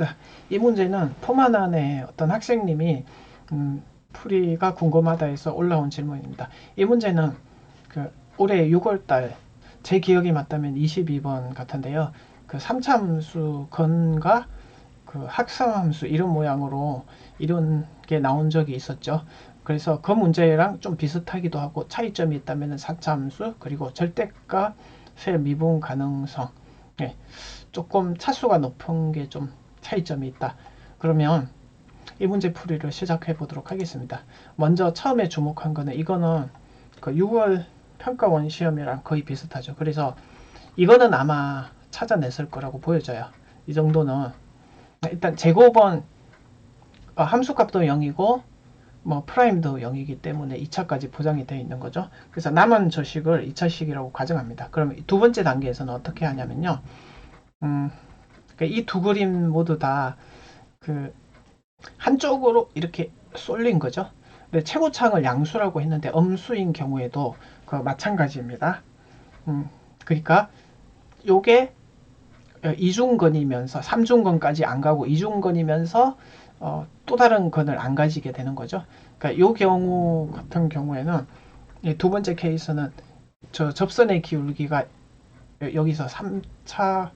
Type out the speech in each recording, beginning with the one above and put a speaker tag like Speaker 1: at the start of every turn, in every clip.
Speaker 1: 자, 이 문제는 포만안의 어떤 학생님이 음, 풀이가 궁금하다 해서 올라온 질문입니다. 이 문제는 그 올해 6월달 제 기억이 맞다면 22번 같은데요. 그 3차함수 건과 그 학sam함수 이런 모양으로 이런 게 나온 적이 있었죠. 그래서 그 문제랑 좀 비슷하기도 하고 차이점이 있다면 4차함수 그리고 절대값의 미분 가능성 네, 조금 차수가 높은 게 좀 차이점이 있다. 그러면 이 문제 풀이를 시작해 보도록 하겠습니다. 먼저 처음에 주목한 거는 이거는 그 6월 평가원 시험이랑 거의 비슷하죠. 그래서 이거는 아마 찾아냈을 거라고 보여져요. 이 정도는 일단 제곱은 어, 함수값도 0이고 뭐 프라임도 0이기 때문에 2차까지 보장이 되어 있는 거죠. 그래서 남은 저식을 2차식이라고 가정합니다. 그럼 두 번째 단계에서는 어떻게 하냐면요. 음, 그러니까 이두 그림 모두 다 그 한쪽으로 이렇게 쏠린 거죠. 근데 최고창을 양수라고 했는데 음수인 경우에도 그 마찬가지입니다. 음, 그러니까 요게 이중건이면서 삼중건까지 안 가고 이중건이면서 어, 또 다른 건을 안 가지게 되는 거죠. 그러니까 요 경우 같은 경우에는 두 번째 케이스는 저 접선의 기울기가 여기서 3차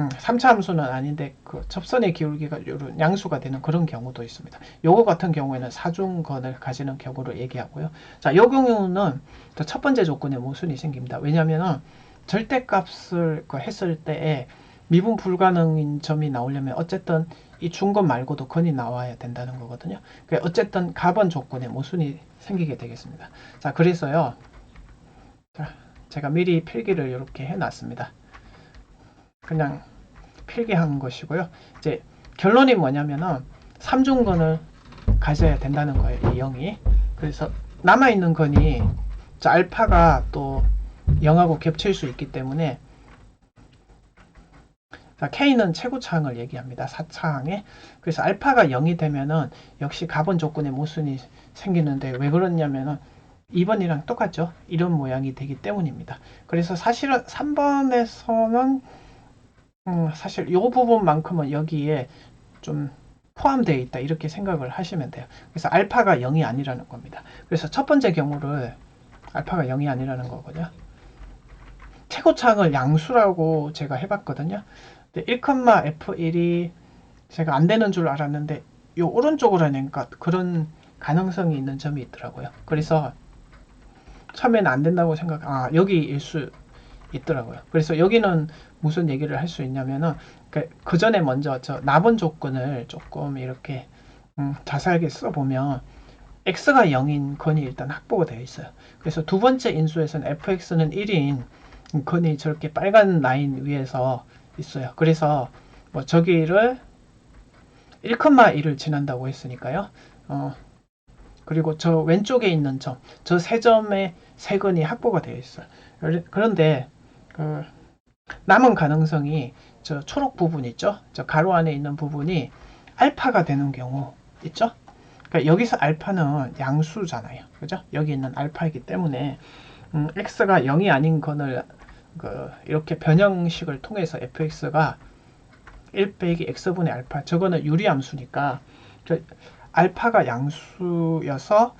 Speaker 1: 음, 3차 함수는 아닌데 그 접선의 기울기가 이런 양수가 되는 그런 경우도 있습니다. 요거 같은 경우에는 사중건을 가지는 경우를 얘기하고요. 자, 요 경우는 첫 번째 조건에 모순이 생깁니다. 왜냐하면 절대값을 그 했을 때에 미분 불가능인 점이 나오려면 어쨌든 이 중건 말고도 건이 나와야 된다는 거거든요. 어쨌든 가번 조건에 모순이 생기게 되겠습니다. 자, 그래서요. 자, 제가 미리 필기를 이렇게 해놨습니다. 그냥 필기한 것이고요. 이제 결론이 뭐냐면은 삼중건을 가져야 된다는 거예요. 이 0이. 그래서 남아있는 건이 알파가 또 0하고 겹칠 수 있기 때문에 자, K는 최고차항을 얘기합니다. 4차항에. 그래서 알파가 0이 되면은 역시 가본 조건의 모순이 생기는데 왜 그러냐면은 2번이랑 똑같죠. 이런 모양이 되기 때문입니다. 그래서 사실은 3번에서는 음, 사실 이 부분만큼은 여기에 좀 포함되어 있다 이렇게 생각을 하시면 돼요. 그래서 알파가 0이 아니라는 겁니다. 그래서 첫 번째 경우를 알파가 0이 아니라는 거거든요. 최고차항을 양수라고 제가 해봤거든요. 1,f1이 제가 안 되는 줄 알았는데 이 오른쪽으로 하니까 그런 가능성이 있는 점이 있더라고요. 그래서 처음에는 안 된다고 생각, 아 여기 일 수 있더라고요. 그래서 여기는 무슨 얘기를 할 수 있냐면은 그, 그 전에 먼저 저 나번 조건을 조금 이렇게 음, 자세하게 써보면 x가 0인 건이 일단 확보가 되어 있어요. 그래서 두 번째 인수에서는 fx는 1인 건이 저렇게 빨간 라인 위에서 있어요. 그래서 뭐 저기를 1,1을 지난다고 했으니까요. 어, 그리고 저 왼쪽에 있는 점, 저 세 점의 세 건이 확보가 되어 있어요. 그런데 그 남은 가능성이 저 초록 부분 있죠? 저 가로 안에 있는 부분이 알파가 되는 경우 있죠? 그러니까 여기서 알파는 양수잖아요. 그죠? 여기 있는 알파이기 때문에 음, x가 0이 아닌 건을 그 이렇게 변형식을 통해서 fx가 1 빼기 x분의 알파 저거는 유리함수니까 알파가 양수여서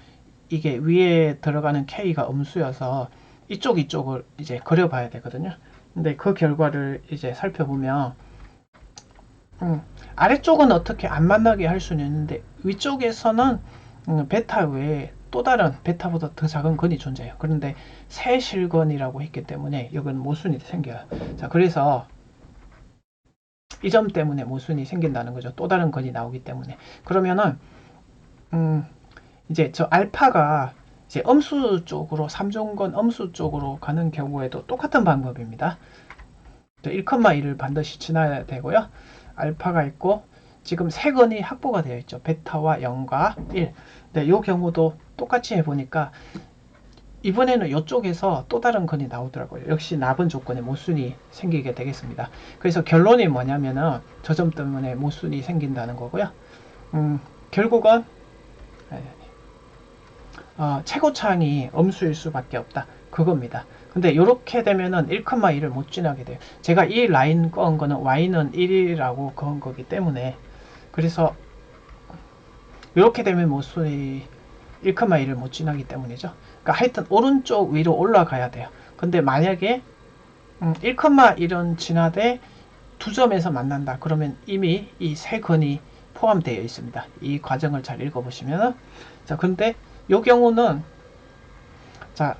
Speaker 1: 이게 위에 들어가는 k가 음수여서 이쪽 이쪽을 이제 그려봐야 되거든요. 근데 그 결과를 이제 살펴보면 음, 아래쪽은 어떻게 안 만나게 할 수는 있는데 위쪽에서는 음, 베타 외에 또 다른 베타보다 더 작은 건이 존재해요. 그런데 새 실건이라고 했기 때문에 여기는 모순이 생겨요. 자, 그래서 이 점 때문에 모순이 생긴다는 거죠. 또 다른 건이 나오기 때문에. 그러면은 음, 이제 저 알파가 이제 음수 쪽으로 3중건 음수 쪽으로 가는 경우에도 똑같은 방법입니다. 1,1을 반드시 지나야 되고요. 알파가 있고 지금 세 건이 확보가 되어 있죠. 베타와 0과 1. 네, 이 경우도 똑같이 해보니까 이번에는 이쪽에서 또 다른 건이 나오더라고요. 역시 나분 조건에 모순이 생기게 되겠습니다. 그래서 결론이 뭐냐면은 저 점 때문에 모순이 생긴다는 거고요. 음, 결국은 어, 최고차항이 음수일 수밖에 없다. 그겁니다. 근데 이렇게 되면은 1,2를 못 지나게 돼요. 제가 이 라인 꺼은 거는 y는 1이라고 그은 거기 때문에 그래서 이렇게 되면 모순이 1,1을 못 지나기 때문이죠. 그러니까 하여튼 오른쪽 위로 올라가야 돼요. 근데 만약에 음, 1,1은 지나되 두 점에서 만난다. 그러면 이미 이 세 근이 포함되어 있습니다. 이 과정을 잘 읽어보시면 자 근데 이 경우는 자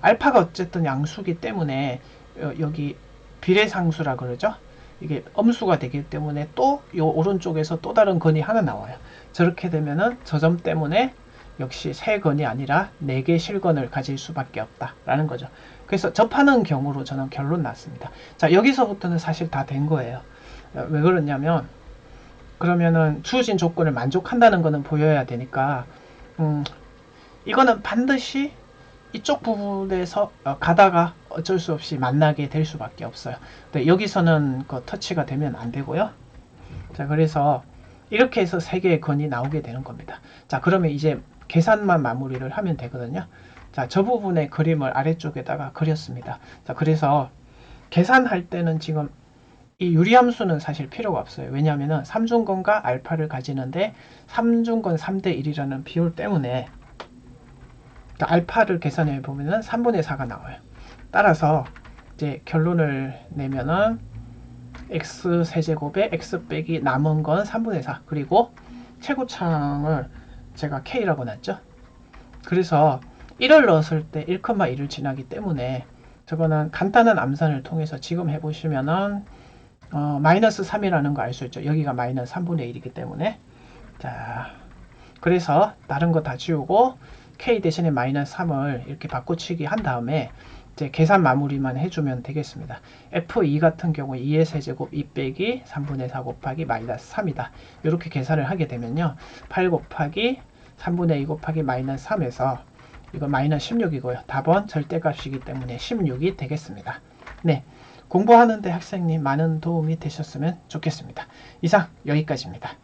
Speaker 1: 알파가 어쨌든 양수기 때문에 여- 여기 비례상수라 그러죠. 이게 음수가 되기 때문에 또요 오른쪽에서 또 다른 건이 하나 나와요. 저렇게 되면은 저 점 때문에 역시 세 건이 아니라 네 개 실건을 가질 수밖에 없다라는 거죠. 그래서 접하는 경우로 저는 결론 났습니다. 자 여기서부터는 사실 다 된 거예요. 어, 왜 그러냐면 그러면은 주어진 조건을 만족한다는 거는 보여야 되니까 음, 이거는 반드시 이쪽 부분에서 어, 가다가 어쩔 수 없이 만나게 될 수밖에 없어요. 근데 여기서는 그 터치가 되면 안 되고요. 자, 그래서 이렇게 해서 세 개의 건이 나오게 되는 겁니다. 자, 그러면 이제 계산만 마무리를 하면 되거든요. 자, 저 부분의 그림을 아래쪽에다가 그렸습니다. 자, 그래서 계산할 때는 지금 이 유리함수는 사실 필요가 없어요. 왜냐하면 삼중건과 알파를 가지는데 삼중건 3대 1이라는 비율 때문에 그러니까 알파를 계산해 보면은 3분의 4가 나와요. 따라서 이제 결론을 내면은 x 세제곱에 x 빼기 남은 건 3분의 4 그리고 최고창을 제가 k라고 놨죠. 그래서 1을 넣었을 때 1,1을 지나기 때문에 저거는 간단한 암산을 통해서 지금 해보시면은 어, 마이너스 3이라는 거 알 수 있죠. 여기가 마이너스 3분의 1이기 때문에 자 그래서 다른 거 다 지우고 k 대신에 마이너스 3을 이렇게 바꿔치기 한 다음에 이제 계산 마무리만 해주면 되겠습니다. f2 같은 경우 2의 세제곱 2 빼기 3분의 4 곱하기 마이너스 3이다. 이렇게 계산을 하게 되면요. 8 곱하기 3분의 2 곱하기 마이너스 3에서 이거 마이너스 16이고요. 답은 절대값이기 때문에 16이 되겠습니다. 네. 공부하는데 학생님 많은 도움이 되셨으면 좋겠습니다. 이상 여기까지입니다.